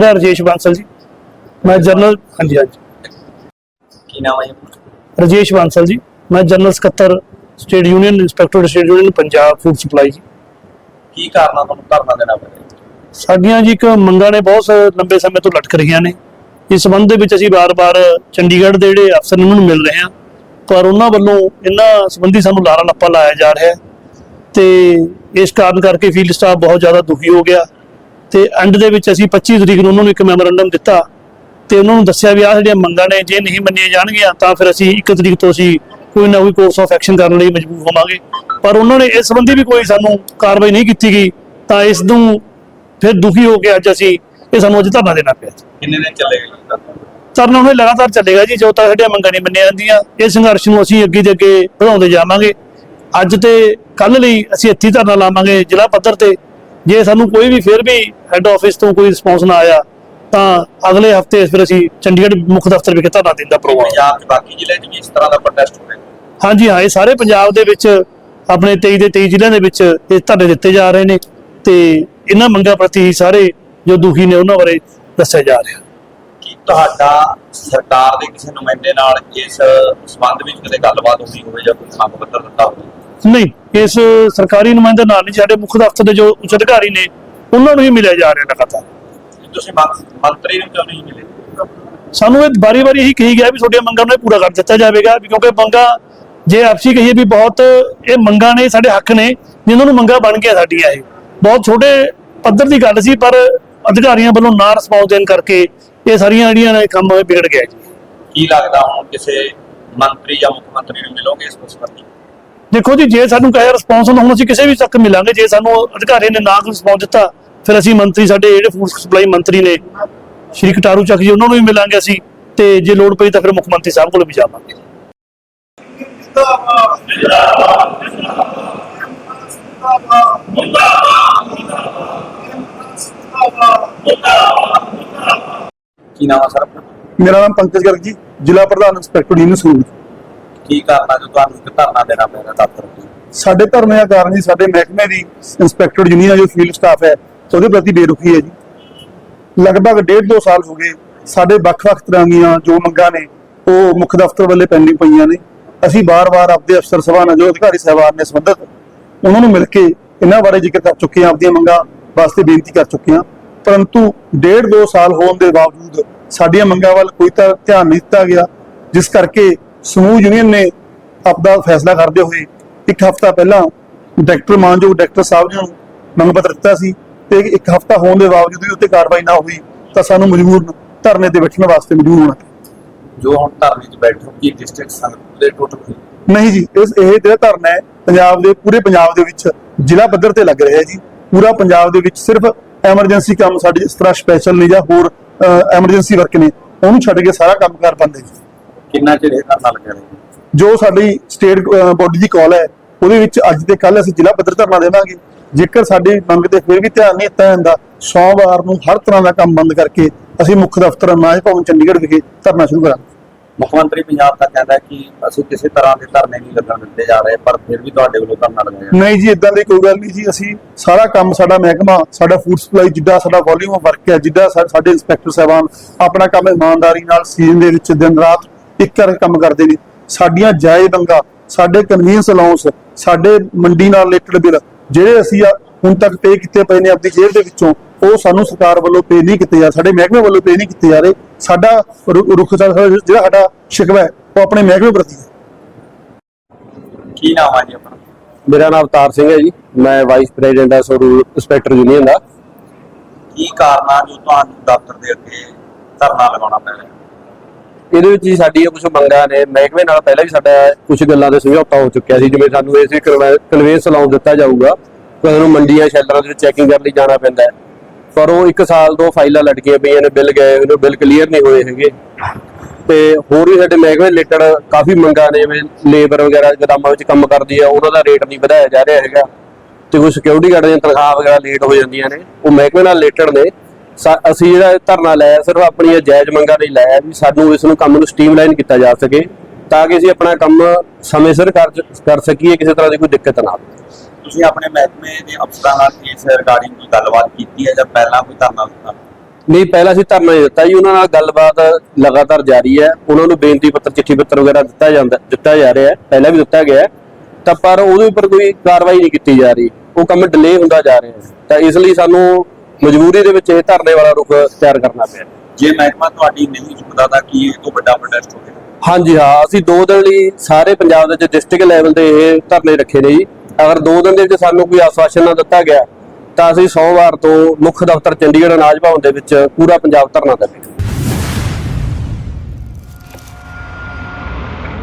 ਮੇਰਾ ਰਜੇਸ਼ ਬਾਂਸਲ ਜੀ। ਮੈਂ ਜਨਰਲ ਹਾਂਜੀ ਹਾਂਜੀ। ਕੀ ਨਾਮ ਹੈ? ਰਜੇਸ਼ ਬਾਂਸਲ ਜੀ। ਮੈਂ ਜਨਰਲ ਸਕੱਤਰ state union inspector state union Punjab food supply ਜੀ। ਕੀ ਕਾਰਨਾਂ ਤੁਹਾਨੂੰ ਧਰਨਾ ਦੇਣਾ ਪਿਆ ਸਾਡੀਆਂ ਜੀ ਇੱਕ ਮੰਗਾਂ ਨੇ ਬਹੁਤ ਲੰਬੇ ਸਮੇਂ ਤੋਂ ਲਟਕ ਰਹੀਆਂ ਨੇ। ਇਸ ਸੰਬੰਧ ਦੇ ਵਿੱਚ ਅਸੀਂ ਬਾਰ-ਬਾਰ ਚੰਡੀਗੜ੍ਹ ਦੇ ਜਿਹੜੇ ਅਫਸਰ ਨੇ ਉਹਨਾਂ ਨੂੰ ਮਿਲ ਰਹੇ ਹਾਂ। ਪਰ ਉਹਨਾਂ ਵੱਲੋਂ ਇਹਨਾਂ ਸੰਬੰਧੀ ਸਾਨੂੰ ਲਾਰਾ ਲੱਪਾ ਲਾਇਆ ਜਾ ਰਿਹਾ ਹੈ। ਤੇ ਇਸ ਕਾਰਨ ਕਰਕੇ ਫੀਲਡ ਸਟਾਫ ਬਹੁਤ ਜ਼ਿਆਦਾ ਦੁਖੀ ਹੋ ਗਿਆ। ਤੇ ਐਂਡ ਦੇ ਵਿੱਚ ਅਸੀਂ 25 ਤਰੀਕ ਨੂੰ ਉਹਨਾਂ ਨੂੰ ਇੱਕ ਮੈਮੋਰੰਡਮ ਦਿੱਤਾ ਤੇ ਉਹਨਾਂ ਨੂੰ ਦੱਸਿਆ ਵੀ ਆਹ ਜਿਹੜੀਆਂ ਮੰਗਾਂ ਨੇ ਜੇ ਨਹੀਂ ਮੰਨੀਆਂ ਜਾਣਗੀਆਂ ਤਾਂ ਫਿਰ ਅਸੀਂ 1 ਤਰੀਕ ਤੋਂ ਅਸੀਂ ਕੋਈ ਨਾ ਕੋਈ ਕੋਰਸ ਆਫ ਐਕਸ਼ਨ ਕਰਨ ਲਈ ਮਜਬੂਰ ਹੋਵਾਂਗੇ। ਪਰ ਉਹਨਾਂ ਨੇ ਇਸ ਸੰਬੰਧੀ ਵੀ ਕੋਈ ਸਾਨੂੰ ਕਾਰਵਾਈ ਨਹੀਂ ਕੀਤੀ ਗਈ ਤਾਂ ਇਸ ਨੂੰ ਫਿਰ ਦੁਖੀ ਹੋ ਕੇ ਅੱਜ ਅਸੀਂ ਇਹ ਸਾਨੂੰ ਅੱਜ ਧਰਨਾ ਦੇਣਾ ਪਿਆ। ਕਿੰਨੇ ਦਿਨ ਚੱਲੇਗਾ ਧਰਨਾ ਇਹ ਲਗਾਤਾਰ ਚੱਲੇਗਾ ਜੀ ਜੋ ਤੱਕ ਸਾਡੀਆਂ ਮੰਗਾਂ ਨਹੀਂ ਮੰਨੀਆਂ ਜਾਂਦੀਆਂ ਇਹ ਸੰਘਰਸ਼ ਨੂੰ ਅਸੀਂ ਅੱਗੇ ਦੇ ਅੱਗੇ ਵਧਾਉਂਦੇ ਜਾਵਾਂਗੇ। ਅੱਜ ਤੇ ਕੱਲ ਲਈ ਅਸੀਂ ਇੱਥੇ ਧਰਨਾ ਲਾਵਾਂਗੇ ਜ਼ਿਲ੍ਹਾ ਪੱਧਰ ਤੇ। ਜੇ ਸਾਨੂੰ ਕੋਈ ਵੀ ਫਿਰ ਵੀ ਹੈੱਡ ਆਫਿਸ ਤੋਂ ਕੋਈ ਰਿਸਪੌਂਸ ਨਾ ਆਇਆ ਤਾਂ ਅਗਲੇ ਹਫ਼ਤੇ ਫਿਰ ਅਸੀਂ ਚੰਡੀਗੜ੍ਹ ਮੁੱਖ ਦਫ਼ਤਰ ਵਿਖੇ ਧਰਨਾ ਦੇਣ ਦਾ ਪ੍ਰੋਗਰਾਮ ਪੰਜਾਬ ਚ ਬਾਕੀ ਜ਼ਿਲ੍ਹੇ ਚ ਵੀ ਇਸ ਤਰ੍ਹਾਂ ਦਾ ਪ੍ਰੋਟੈਸਟ ਹੋ ਰਿਹਾ? ਹਾਂਜੀ ਹਾਂ ਇਹ ਸਾਰੇ ਪੰਜਾਬ ਦੇ ਵਿੱਚ ਆਪਣੇ 23 ਦੇ 23 ਜ਼ਿਲ੍ਹਿਆਂ ਦੇ ਵਿੱਚ ਇਹ ਧਰਨੇ ਦਿੱਤੇ ਜਾ ਰਹੇ ਨੇ ਤੇ ਇਹਨਾਂ ਮੰਗਾਂ ਪ੍ਰਤੀ ਸਾਰੇ ਜੋ ਦੁਖੀ ਨੇ ਉਹਨਾਂ ਬਾਰੇ ਦੱਸਿਆ ਜਾ ਰਿਹਾ। ਕੀ ਤੁਹਾਡਾ ਸਰਕਾਰ ਦੇ ਕਿਸੇ ਨੁਮਾਇੰਦੇ ਨਾਲ ਇਸ ਸੰਬੰਧ ਵਿੱਚ ਕਦੇ ਗੱਲਬਾਤ ਹੋਈ ਹੋਵੇ ਜਾਂ ਕੋਈ ਮੰਗ ਪੱਤਰ ਦਿੱਤਾ ਹੋਵੇ? ਨਹੀਂ ਇਸ ਸਰਕਾਰੀ ਨੁਮਾਇੰਦੇ ਨਾਲ ਨਹੀਂ ਸਾਡੇ ਮੁੱਖ ਦਫ਼ਤਰ ਦੇ ਜੋ ਉੱਚ ਅਧਿਕਾਰੀ ਨੇ ਉਹਨਾਂ ਨੂੰ ਹੀ ਮਿਲਿਆ ਜਾ ਰਿਹਾ ਲਗਾਤਾਰ। ਤੁਸੀਂ ਮੰਤਰੀ ਨੂੰ ਕਿਉਂ ਨਹੀਂ ਮਿਲੇ? ਸਾਨੂੰ ਇਹ ਵਾਰੀ-ਵਾਰੀ ਇਹੀ ਕਹੀ ਗਿਆ ਵੀ ਤੁਹਾਡੀਆਂ ਮੰਗਾਂ ਨੂੰ ਪੂਰਾ ਕਰ ਦਿੱਤਾ ਜਾਵੇਗਾ ਕਿਉਂਕਿ ਮੰਗਾਂ ਜੇ ਆਪਸੀ ਕਹੀਏ ਵੀ ਬਹੁਤ ਇਹ ਮੰਗਾਂ ਨੇ ਸਾਡੇ ਹੱਕ ਨੇ ਜਿਨ੍ਹਾਂ ਨੂੰ ਮੰਗਾਂ ਬਣ ਗਿਆ ਸਾਡੀਆਂ ਇਹ। ਬਹੁਤ ਛੋਟੇ ਪੱਧਰ ਦੀ ਗੱਲ ਸੀ ਪਰ ਅਧਿਕਾਰੀਆਂ ਵੱਲੋਂ ਨਾ ਰਿਸਪੌਂਸ ਦੇਣ ਕਰਕੇ ਇਹ ਸਾਰੀਆਂ ਜਿਹੜੀਆਂ ਨੇ ਕੰਮ ਵਿਗੜ ਗਿਆ ਕੀ ਲੱਗਦਾ ਹੁਣ ਕਿਸੇ ਮੰਤਰੀ ਜਾਂ ਮੁੱਖ ਮੰਤਰੀ ਨੂੰ ਮਿਲੋਗੇ ਦੇਖੋ ਜੀ ਜੇ ਸਾਨੂੰ ਕਹੇ ਰਿਸਪੌਂਸ ਨਾ ਹੁਣ ਅਸੀਂ ਕਿਸੇ ਵੀ ਤੱਕ ਮਿਲਾਂਗੇ। ਜੇ ਸਾਨੂੰ ਅਧਿਕਾਰੀ ਨੇ ਨਾ ਰਿਸਪੌਂਸ ਦਿੱਤਾ ਫਿਰ ਅਸੀਂ ਮੰਤਰੀ ਸਾਡੇ ਜਿਹੜੇ ਫੂਡ ਸਪਲਾਈ ਮੰਤਰੀ ਨੇ ਸ਼੍ਰੀ ਕਟਾਰੂ ਚੱਕ ਜੀ ਉਹਨਾਂ ਨੂੰ ਵੀ ਮਿਲਾਂਗੇ ਅਸੀਂ। ਤੇ ਜੇ ਲੋੜ ਪਈ ਤਾਂ ਫਿਰ ਮੁੱਖ ਮੰਤਰੀ ਸਾਹਿਬ ਕੋਲ ਵੀ ਜਾਵਾਂਗੇ। ਕੀ ਨਾਮ ਹੈ ਸਰ ਮੇਰਾ ਨਾਮ ਪੰਕਜ ਗਰਗ ਜੀ ਜ਼ਿਲ੍ਹਾ ਪ੍ਰਧਾਨ ਇੰਸਪੈਕਟਰ ਯੂਨੀਅਨ ਸੂਲ ਕੀ ਕਾਰਨ ਹੈ ਜੋ ਤੁਹਾਨੂੰ ਇੱਕ ਧਰਨਾ ਦੇਣਾ ਪਿਆ ਹੈ ਦਫ਼ਤਰ ਤੇ? ਸਾਡੇ ਧਰਨੇ ਦਾ ਕਾਰਨ ਜੀ ਸਾਡੇ ਮਹਿਕਮੇ ਦੀ ਇੰਸਪੈਕਟਰ ਯੂਨੀਅਨ ਜੋ ਫੀਲਡ ਸਟਾਫ ਹੈ, ਉਹਦੇ ਪ੍ਰਤੀ ਬੇਰੁਖੀ ਹੈ ਜੀ। ਲਗਭਗ ਡੇਢ ਦੋ ਸਾਲ ਹੋ ਗਏ, ਸਾਡੇ ਵੱਖ-ਵੱਖ ਤਰ੍ਹਾਂ ਦੀਆਂ ਜੋ ਮੰਗਾਂ ਨੇ, ਉਹ ਮੁੱਖ ਦਫ਼ਤਰ ਵੱਲੇ ਪੈਂਡਿੰਗ ਪਈਆਂ ਨੇ। ਅਸੀਂ ਵਾਰ-ਵਾਰ ਆਪਦੇ ਅਫਸਰ ਸਭਾ ਨਾਲ, ਜੋ ਅਧਿਕਾਰੀ ਸਹਿਬਾਨ ਨੇ ਸੰਬੰਧਿਤ, ਉਹਨਾਂ ਨੂੰ ਮਿਲ ਕੇ ਇਹਨਾਂ ਬਾਰੇ ਜ਼ਿਕਰ ਕਰ ਚੁੱਕੇ ਹਾਂ, ਆਪਦੀਆਂ ਮੰਗਾਂ ਵਾਸਤੇ ਬੇਨਤੀ ਕਰ ਚੁੱਕੇ ਹਾਂ। ਪਰੰਤੂ ਡੇਢ ਦੋ ਸਾਲ ਹੋਣ ਦੇ ਬਾਵਜੂਦ ਸਾਡੀਆਂ ਮੰਗਾਂ ਵੱਲ ਕੋਈ ਤਾਂ ਧਿਆਨ ਨਹੀਂ ਦਿੱਤਾ ਗਿਆ, ਜਿਸ ਕਰਕੇ ਸਮੂਹ ਯੂਨੀਅਨ ਨੇ ਆਪਦਾ ਫੈਸਲਾ ਕਰਦੇ ਹੋਏ ਇੱਕ ਹਫ਼ਤਾ ਪਹਿਲਾਂ ਡਾਇਰੈਕਟਰ ਮਾਨਯੋਗ ਡਾਇਰੈਕਟਰ ਸਾਹਿਬ ਜੀ ਨੂੰ ਮੰਗ ਪੱਤਰ ਦਿੱਤਾ ਸੀ ਤੇ ਇੱਕ ਹਫ਼ਤਾ ਹੋਣ ਦੇ ਬਾਵਜੂਦ ਵੀ ਉੱਤੇ ਕਾਰਵਾਈ ਨਾ ਹੋਈ ਤਾਂ ਸਾਨੂੰ ਮਜਬੂਰ ਧਰਨੇ ਤੇ ਬੈਠਣ ਵਾਸਤੇ ਮਜਬੂਰ ਹੋਣਾ ਜੋ ਹੁਣ ਧਰਨੇ 'ਚ ਬੈਠੋ ਕੀ ਡਿਸਟ੍ਰਿਕਟ ਸੰਗਤ ਦੇ ਟੋਟਲ ਨਹੀਂ ਜੀ ਇਸ ਇਹ ਜਿਹੜਾ ਧਰਨਾ ਹੈ ਪੰਜਾਬ ਦੇ ਪੂਰੇ ਪੰਜਾਬ ਦੇ ਵਿੱਚ ਜ਼ਿਲ੍ਹਾ ਪੱਧਰ ਤੇ ਲੱਗ ਰਿਹਾ ਹੈ ਜੀ। ਪੂਰਾ ਪੰਜਾਬ ਦੇ ਵਿੱਚ ਸਿਰਫ ਐਮਰਜੈਂਸੀ ਕੰਮ ਸਾਡੇ ਇਸ ਤਰ੍ਹਾਂ ਸਪੈਸ਼ਲ ਨੇ ਜਾਂ ਹੋਰ ਐਮਰਜੈਂਸੀ ਵਰਕ ਨੇ ਉਹਨੂੰ ਛੱਡ ਕੇ ਸਾਰਾ ਕੰਮਕਾਰ ਬੰਦ ਹੈ ਜੀ। ਕਿੰਨਾ ਚਿਰ ਇਹ ਧਰਨਾ ਲੱਗਿਆ ਰਹੇਗਾ ਜੋ ਸਾਡੀ ਸਟੇਟ ਬੋਡੀ ਦੀ ਕਾਲ ਹੈ ਉਹਦੇ ਵਿੱਚ ਅੱਜ ਤੇ ਕੱਲ ਅਸੀਂ ਜ਼ਿਲ੍ਹਾ ਪੱਧਰ ਧਰਨਾ ਦੇਵਾਂਗੇ। ਜੇਕਰ ਸਾਡੀ ਮੰਗ ਤੇ ਫਿਰ ਵੀ ਧਿਆਨ ਨਹੀਂ ਦਿੱਤਾ ਜਾਂਦਾ ਸੋਮਵਾਰ ਨੂੰ ਹਰ ਤਰ੍ਹਾਂ ਦਾ ਕੰਮ ਬੰਦ ਕਰਕੇ ਅਸੀਂ ਮੁੱਖ ਦਫ਼ਤਰ ਮਾਜ ਭਵਨ ਚੰਡੀਗੜ੍ਹ ਵਿਖੇ ਧਰਨਾ ਸ਼ੁਰੂ ਕਰਾਂਗੇ। ਮੁੱਖ ਮੰਤਰੀ ਪੰਜਾਬ ਦਾ ਕਹਿੰਦਾ ਹੈ ਕਿ ਅਸੀਂ ਕਿਸੇ ਤਰ੍ਹਾਂ ਦੇ ਧਰਨੇ ਨਹੀਂ ਲੱਗਣ ਦਿੱਤੇ ਜਾ ਰਹੇ ਪਰ ਫਿਰ ਵੀ ਤੁਹਾਡੇ ਵੱਲੋਂ ਧਰਨਾ ਲਗਾਇਆ ਨਹੀਂ ਜੀ ਇਦਾਂ ਦੀ ਕੋਈ ਗੱਲ ਨਹੀਂ ਜੀ। ਅਸੀਂ ਸਾਰਾ ਕੰਮ ਸਾਡਾ ਮਹਿਕਮਾ ਸਾਡਾ ਫੂਡ ਸਪਲਾਈ ਜਿੱਦਾਂ ਸਾਡਾ ਵੋਲਿਊਮ ਆਫ ਵਰਕ ਹੈ ਜਿੱਦਾਂ ਸਾ- ਸਾਡੇ ਇੰਸਪੈਕਟਰ ਸਾਹਿਬਾਨ ਆਪਣਾ ਕੰਮ ਇਮਾਨਦਾਰੀ ਨਾਲ ਸੀਜ਼ਨ ਦੇ ਵਿੱਚ ਦਿਨ ਰਾਤ ਇੱਕ ਕੰਮ ਕਰਦੇ ਨੇ। ਸਾਡੀਆਂ ਜਾਇਜ਼ ਮੰਗਾਂ ਸਾਡੇ ਕਨਵੀਨਸ ਅਲਾਉਂਸ ਸਾਡੇ ਮੰਡੀ ਨਾਲ ਰਿਲੇਟਡ ਬਿੱਲ ਜਿਹੜੇ ਅਸੀਂ ਆ- ਹੁਣ ਤੱਕ ਪੇ ਕੀਤੇ ਪਏ ਨੇ ਆਪਣੀ ਜੇਬ ਦੇ ਵਿੱਚੋਂ ਉਹ ਸਾਨੂੰ ਸਰਕਾਰ ਵੱਲੋਂ ਪੇ ਨਹੀਂ ਕੀਤੇ ਜਾ ਸਾਡੇ ਮਹਿਕਮੇ ਵੱਲੋਂ ਪੇ ਨਹੀਂ ਕੀਤੇ ਜਾ ਰਹੇ। ਸਾਡਾ ਰੁੱਖ ਦਾ ਜਿਹੜਾ ਸਾਡਾ ਸ਼ਿਕਵਾ ਹੈ ਉਹ ਆਪਣੇ ਮਹਿਕਮੇ ਪ੍ਰਤੀ ਹੈ। ਕੀ ਨਾਮ ਹੈ ਜੀ ਆਪਣਾ? ਮੇਰਾ ਨਾਮ ਅਵਤਾਰ ਸਿੰਘ ਹੈ ਜੀ। ਮੈਂ ਵਾਈਸ ਪ੍ਰੈਜ਼ੀਡੈਂਟ ਹਾਂ ਸਰੂ ਇੰਸਪੈਕਟਰ ਯੂਨੀਅਨ ਦਾ। ਕੀ ਕਾਰਨ ਆ ਜੋ ਤੁਹਾਨੂੰ ਦਫ਼ਤਰ ਦੇ ਅੱਗੇ ਧਰਨਾ ਲਗਾਉਣਾ ਪੈ ਰਿਹਾ? ਇਹਦੇ ਵਿੱਚ ਹੀ ਸਾਡੀਆਂ ਕੁਝ ਮੰਗਾਂ ਨੇ। ਮਹਿਕਮੇ ਨਾਲ ਪਹਿਲਾਂ ਵੀ ਸਾਡਾ ਕੁਝ ਗੱਲਾਂ ਦੇ ਸਮਝੌਤਾ ਹੋ ਚੁੱਕਿਆ ਸੀ। ਜਿਵੇਂ ਸਾਨੂੰ ਇਸੇ ਕਨਵੇਂਸ ਲਾਉਣ ਦਿੱਤਾ ਜਾਊਗਾ। ਕਿ ਨੂੰ ਮੰਡੀਆਂ, ਸ਼ੈਲਰਾਂ ਦੇ ਵਿੱਚ ਚੈਕਿੰਗ ਕਰਨ ਲਈ ਜਾਣਾ ਪੈਂਦਾ ਹੈ। ਪਰ ਉਹ 1 ਸਾਲ ਤੋਂ ਫਾਈਲਾਂ ਲਟਕੀਆਂ ਪਈਆਂ ਨੇ, ਬਿੱਲ ਗਏ ਉਹਨੂੰ ਬਿੱਲ ਕਲੀਅਰ ਨਹੀਂ ਹੋਏ ਹੈਗੇ। ਤੇ ਹੋਰ ਵੀ ਸਾਡੇ ਮਹਿਕਮੇ ਰਿਲੇਟਡ ਕਾਫੀ ਮੰਗਾਂ ਨੇ, ਜਿਵੇਂ ਲੇਬਰ ਵਗੈਰਾ, ਗਦਾਮਾਂ ਵਿੱਚ ਕੰਮ ਕਰਦੀ ਆ, ਉਹਨਾਂ ਦਾ ਰੇਟ ਨਹੀਂ ਵਧਾਇਆ ਜਾ ਰਿਹਾ ਹੈਗਾ। ਤੇ ਕੋਈ ਸਿਕਿਉਰਿਟੀ ਗਾਰਡ ਦੀਆਂ ਤਨਖਾਹ ਵਗੈਰਾ ਲੇਟ ਹੋ ਜਾਂਦੀਆਂ ਨੇ। ਉਹ ਮਹਿਕਮੇ ਨਾਲ ਰਿਲੇਟਡ ਨੇ। ਅਸੀਂ ਜਿਹੜਾ ਧਰਨਾ ਲਾਇਆ ਸਿਰਫ ਆਪਣੀਆਂ ਜਾਇਜ਼ ਮੰਗਾਂ ਲਈ ਲਾਇਆ ਵੀ ਸਾਨੂੰ ਇਸ ਨੂੰ ਕੰਮ ਨੂੰ ਸਟ੍ਰੀਮਲਾਈਨ ਕੀਤਾ ਜਾ ਸਕੇ ਤਾਂ ਕਿ ਅਸੀਂ ਆਪਣਾ ਕੰਮ ਸਮੇਂ ਸਿਰ ਕਰ ਸਕੀਏ ਕਿਸੇ ਤਰ੍ਹਾਂ ਦੀ ਕੋਈ ਦਿੱਕਤ ਨਾ ਆਵੇ। ਤੁਸੀਂ ਆਪਣੇ ਮਹਿਕਮੇ ਦੇ ਅਫਸਰਾਂ ਨਾਲ ਇਸ ਰਿਗਾਰਡਿੰਗ ਕੋਈ ਗੱਲਬਾਤ ਕੀਤੀ ਹੈ ਜਾਂ ਪਹਿਲਾਂ ਕੋਈ ਧਰਨਾ ਦਿੱਤਾ? ਨਹੀਂ ਪਹਿਲਾਂ ਅਸੀਂ ਧਰਨਾ ਹੀ ਦਿੱਤਾ ਜੀ ਉਹਨਾਂ ਨਾਲ ਗੱਲਬਾਤ ਲਗਾਤਾਰ ਜਾਰੀ ਹੈ। ਉਹਨਾਂ ਨੂੰ ਬੇਨਤੀ ਪੱਤਰ ਚਿੱਠੀ ਪੱਤਰ ਵਗੈਰਾ ਦਿੱਤਾ ਜਾਂਦਾ ਦਿੱਤਾ ਜਾ ਰਿਹਾ ਹੈ ਪਹਿਲਾਂ ਵੀ ਦਿੱਤਾ ਗਿਆ ਤਾਂ ਪਰ ਉਹਦੇ ਉੱਪਰ ਕੋਈ ਕਾਰਵਾਈ ਨਹੀਂ ਕੀਤੀ ਜਾ ਰਹੀ ਉਹ ਕੰਮ ਡਿਲੇ ਹੁੰਦਾ ਜਾ ਰਿਹਾ ਹੈ। ਤਾਂ ਇਸ ਲਈ ਸਾਨੂੰ ਮਜਬੂਰੀ ਦੇ ਵਿੱਚ ਇਹ ਧਰਨੇ ਵਾਲਾ ਰੁਖ ਤਿਆਰ ਕਰਨਾ ਪਿਆ। ਜੇ ਮਹਿਕਮਾ ਤੁਹਾਡੀ ਨਹੀਂ ਚੁੱਕਦਾ ਤਾਂ ਕੀ ਇਹ ਤੋਂ ਵੱਡਾ ਪ੍ਰੋਟੈਸਟ ਹੋਵੇਗਾ ਹਾਂਜੀ ਹਾਂ ਅਸੀਂ ਦੋ ਦਿਨ ਲਈ ਸਾਰੇ ਪੰਜਾਬ ਦੇ ਵਿੱਚ ਡਿਸਟ੍ਰਿਕਟ ਲੈਵਲ ਤੇ ਇਹ ਧਰਨੇ ਰੱਖੇ ਨੇ ਜੀ। ਅਗਰ ਦੋ ਦਿਨ ਦੇ ਵਿੱਚ ਸਾਨੂੰ ਕੋਈ ਆਸ਼ਵਾਸਨ ਨਾ ਦਿੱਤਾ ਗਿਆ ਤਾਂ ਅਸੀਂ ਸੋਮਵਾਰ ਤੋਂ ਮੁੱਖ ਦਫ਼ਤਰ ਚੰਡੀਗੜ੍ਹ ਅਨਾਜ ਭਵਨ ਦੇ ਵਿੱਚ ਪੂਰਾ ਪੰਜਾਬ ਧਰਨਾ ਦੇਵਾਂਗੇ